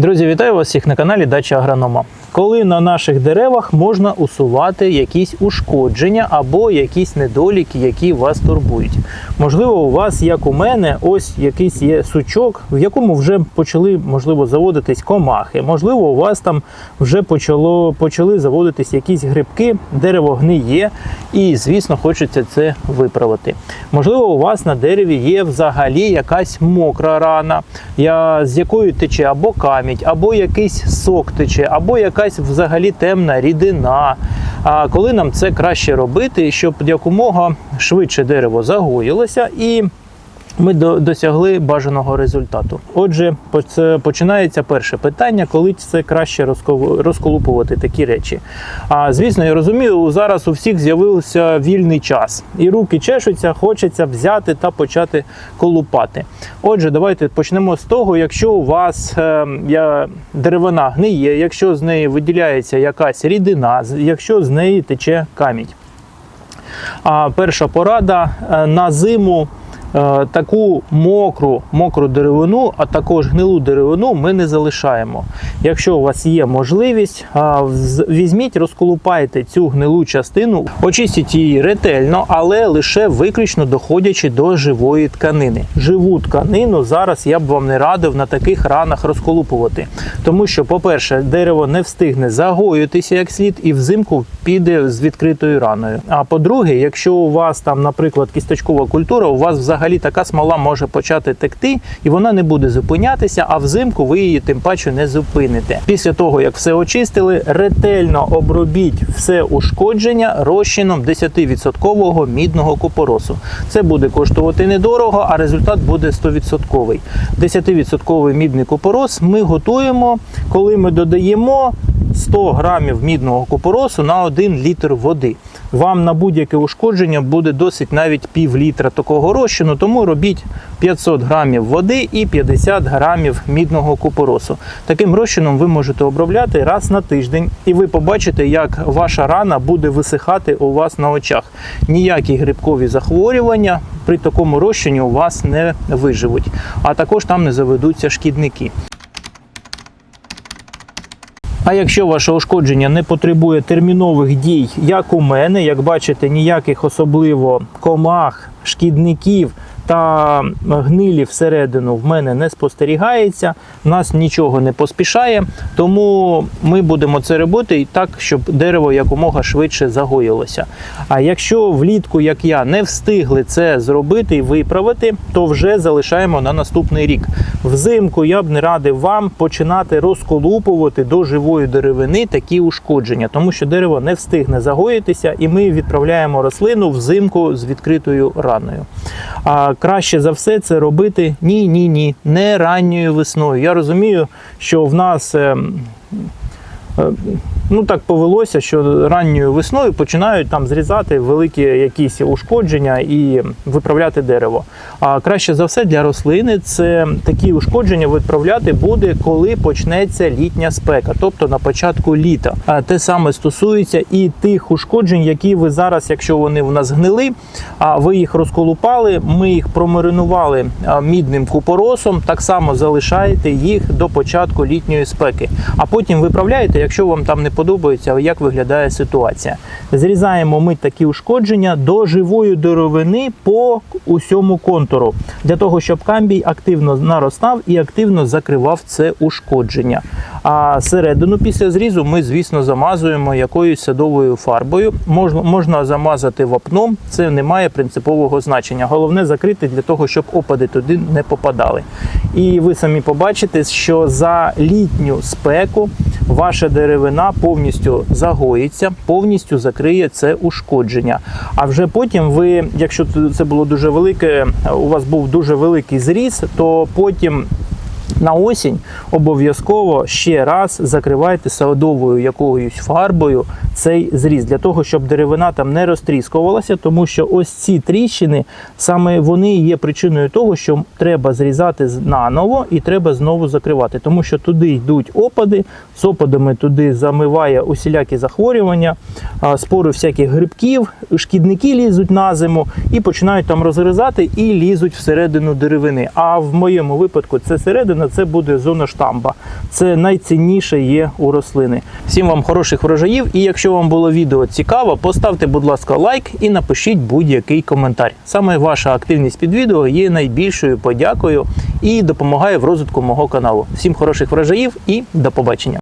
Друзі, вітаю вас всіх на каналі Дача Агронома. Коли на наших деревах можна усувати якісь ушкодження або якісь недоліки, які вас турбують. Можливо, у вас, як у мене, ось якийсь є сучок, в якому вже почали можливо заводитись комахи. Можливо, у вас там вже почало почали заводитись якісь грибки, дерево гниє, і звісно, хочеться це виправити. Можливо, у вас на дереві є взагалі якась мокра рана, з якою тече або камінь, або якийсь сок тече, або якась взагалі темна рідина. А коли нам це краще робити, щоб якомога швидше дерево загоїлося і ми до- досягли бажаного результату. Отже, починається перше питання, коли це краще розколупувати такі речі. А звісно, я розумію, зараз у всіх з'явився вільний час, і руки чешуться, хочеться взяти та почати колупати. Отже, давайте почнемо з того, якщо у вас е, я, деревина гниє, якщо з неї виділяється якась рідина, якщо з неї тече камінь. А перша порада е, на зиму. Е, Таку мокру, мокру деревину, а також гнилу деревину ми не залишаємо. Якщо у вас є можливість, візьміть, розколупайте цю гнилу частину, очистіть її ретельно, але лише виключно доходячи до живої тканини. Живу тканину зараз я б вам не радив на таких ранах розколупувати. Тому що, по-перше, дерево не встигне загоїтися як слід і взимку піде з відкритою раною. А по-друге, якщо у вас там, наприклад, кісточкова культура, у вас взагалі така смола може почати текти, і вона не буде зупинятися, а взимку ви її тим паче не зупините. Після того, як все очистили, ретельно обробіть все ушкодження розчином 10% мідного купоросу. Це буде коштувати недорого, а результат буде 100%. 10% мідний купорос ми готуємо, коли ми додаємо 100 грамів мідного купоросу на 1 літр води. Вам на будь-яке ушкодження буде досить навіть пів літра такого розчину, тому робіть 500 грамів води і 50 грамів мідного купоросу. Таким розчином ви можете обробляти раз на тиждень, і ви побачите, як ваша рана буде висихати у вас на очах. Ніякі грибкові захворювання при такому розчині у вас не виживуть, а також там не заведуться шкідники. А якщо ваше ушкодження не потребує термінових дій, як у мене, як бачите, ніяких особливо комах, шкідників та гнилі всередину в мене не спостерігається, нас нічого не поспішає, тому ми будемо це робити так, щоб дерево якомога швидше загоїлося. А якщо влітку, як я, не встигли це зробити і виправити, то вже залишаємо на наступний рік. Взимку я б не радив вам починати розколупувати до живої деревини такі ушкодження, тому що дерево не встигне загоїтися, і ми відправляємо рослину взимку з відкритою раною. А краще за все це робити ні, ні, ні, не ранньою весною. Я розумію, що в нас. Ну так повелося, що ранньою весною починають там зрізати великі якісь ушкодження і виправляти дерево. А краще за все для рослини це такі ушкодження виправляти буде, коли почнеться літня спека, тобто на початку літа. Те саме стосується і тих ушкоджень, які ви зараз, якщо вони в нас гнили, а ви їх розколупали, ми їх промаринували мідним купоросом, так само залишаєте їх до початку літньої спеки. А потім виправляєте, якщо вам там не подобається, як виглядає ситуація. Зрізаємо ми такі ушкодження до живої деревини по усьому контуру, для того, щоб камбій активно наростав і активно закривав це ушкодження. А середину після зрізу ми, звісно, замазуємо якоюсь садовою фарбою. Можна, можна замазати вапном, це не має принципового значення. Головне закрити для того, щоб опади туди не попадали. І ви самі побачите, що за літню спеку ваша деревина повністю загоїться, повністю закриє це ушкодження. А вже потім ви, якщо це було дуже велике, у вас був дуже великий зріз, то потім на осінь обов'язково ще раз закривайте садовою якоюсь фарбою цей зріз для того, щоб деревина там не розтріскувалася, тому що ось ці тріщини саме вони є причиною того, що треба зрізати наново і треба знову закривати, тому що туди йдуть опади, з опадами туди замиває усілякі захворювання, спори всяких грибків, шкідники лізуть на зиму і починають там розгризати і лізуть всередину деревини. А в моєму випадку це середина це буде зона штамба. Це найцінніше є у рослини. Всім вам хороших врожаїв. І якщо вам було відео цікаво, поставте, будь ласка, лайк і напишіть будь-який коментар. Саме ваша активність під відео є найбільшою подякою і допомагає в розвитку мого каналу. Всім хороших врожаїв і до побачення.